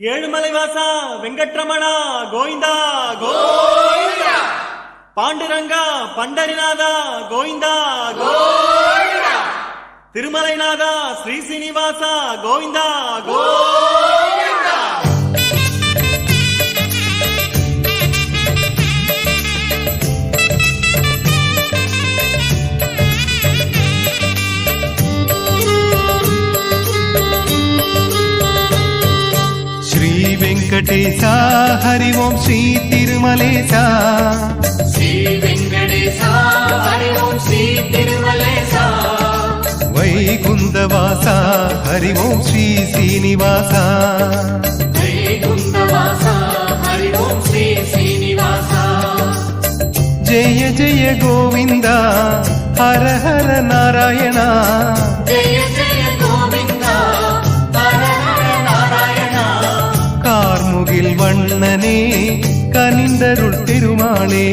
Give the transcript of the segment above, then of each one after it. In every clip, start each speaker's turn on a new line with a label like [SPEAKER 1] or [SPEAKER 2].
[SPEAKER 1] ஏழுமலை வாசா வெங்கட்ரமணா கோவிந்தா கோவிந்தா. பாண்டுரங்கா பண்டரிநாதா கோவிந்தா கோவிந்தா. திருமலைநாதா ஸ்ரீ சீனிவாசா கோவிந்தா கோவிந்தா
[SPEAKER 2] ஸ்ரீ வெங்கடேசா
[SPEAKER 3] ஹரி ஓம் ஸ்ரீ திருமலேசா. ஸ்ரீ
[SPEAKER 2] வெங்கடேசா ஹரி ஓம் ஸ்ரீ திருமலேசா.
[SPEAKER 3] வைகுந்தவாசா ஹரி ஓம் ஸ்ரீ சீனிவாசா. ஜெய
[SPEAKER 2] ஜெய கோவிந்தா ஹர ஹர நாராயணா. ஜெய
[SPEAKER 3] ஜெய வண்ணனே கனிந்தருள்
[SPEAKER 2] பெருமாளே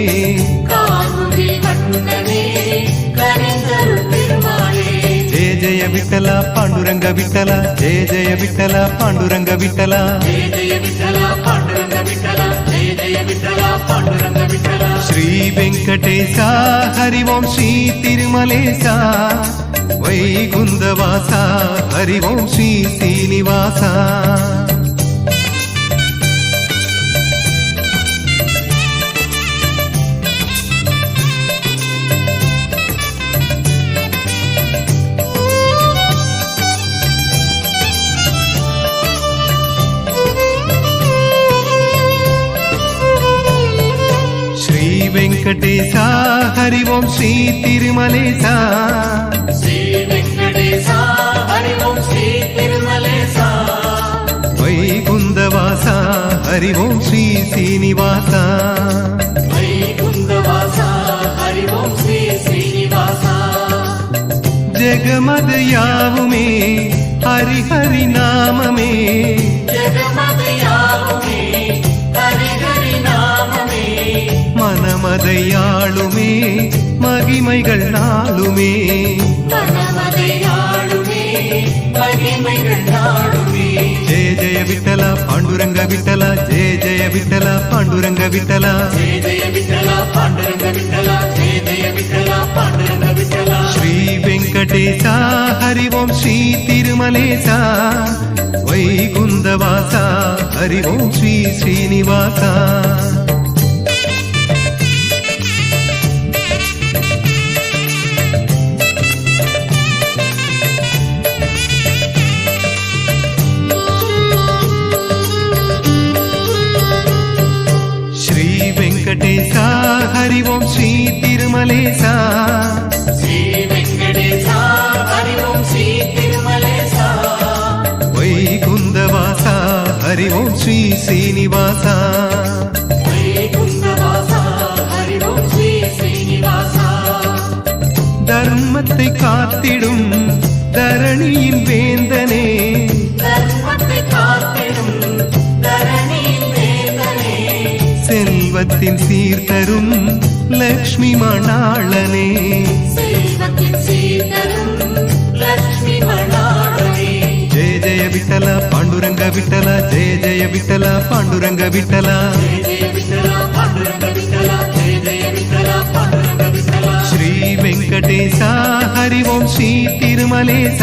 [SPEAKER 3] ஜெய ஜெய விட்டலா பாண்டுரங்க விட்டலா. ஜெய ஜெய விட்டலா பாண்டுரங்க விட்டலா. ஸ்ரீ வெங்கடேசா ஹரிவோம்
[SPEAKER 2] ஸ்ரீ திருமலேசா. वैकुन्दवासा हरि ओं श्री
[SPEAKER 3] श्रीनिवासा வெங்கடேசா ஹரிவோம் ஸ்ரீ திருமலேசா.
[SPEAKER 2] ஸ்ரீ வெங்கடேசா ஹரிவோம் ஸ்ரீ திருமலேசா.
[SPEAKER 3] வைகுந்தவாசா ஹரிவோம் ஸ்ரீ சீனிவாசா. வைகுந்தவாசா
[SPEAKER 2] ஹரிவோம் ஸ்ரீ சீனிவாசா. ஜெகமது
[SPEAKER 3] மனமதையாளுமே மகிமைகள் நாளுமே. ஜெய ஜெய விட்டலா பாண்டுரங்க விட்டலா ஜெய ஜெய விட்டலா பாண்டுரங்க விட்டலா. ஸ்ரீ வெங்கடேசா ஹரிவோம் ஸ்ரீ திருமலேசா. வைகுந்தவாசா ஹரிவோம் ஸ்ரீ ஸ்ரீனிவாசா. హరి ఓం శ్రీ తిరుమలేశ.
[SPEAKER 2] శ్రీ వెంకటేశ హరి ఓం శ్రీ తిరుమలేశ వైకుందవాస హరి శ్రీ శ్రీనివాస. ധർമ്മത്തെ കാത്തിടും ധരണിയിൽ
[SPEAKER 3] செல்வத்தின் சீர்தரும் லக்ஷ்மி மணாளனே
[SPEAKER 2] செல்வத்தின் சீதரும் லட்சுமி மணாளனே
[SPEAKER 3] ஜெய ஜெய விட்டல பாண்டுரங்க விட்டல ஜெய ஜெய விட்டல பாண்டுரங்க விட்டல
[SPEAKER 2] జయ జయ విఠల పాండురంగ విఠల జయ జయ విఠల పాండురంగ విఠల
[SPEAKER 3] ஸ்ரீ வெங்கடேச ஹரி ஓம் ஸ்ரீ திருமலேச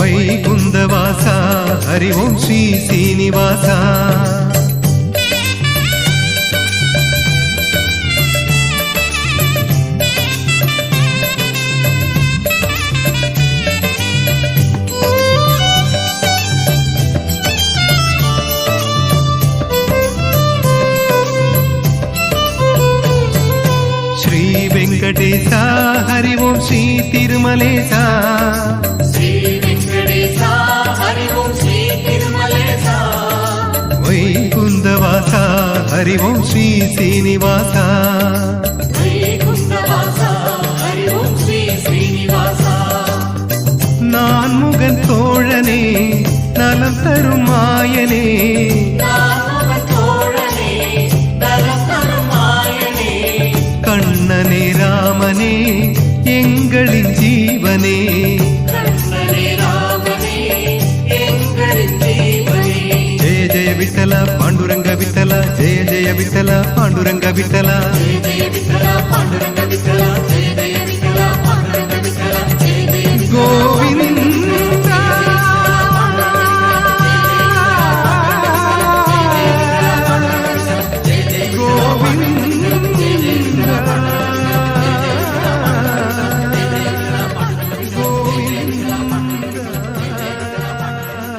[SPEAKER 3] வைகுந்தவாச ஹரி ஓம் ஸ்ரீ சீனிவாசா శ్రీ తిరుమలేశ. వైకుందవాస హరి ఓం శ్రీ శ్రీనివాస. பாண்டுரங்க விட்டல ஜெய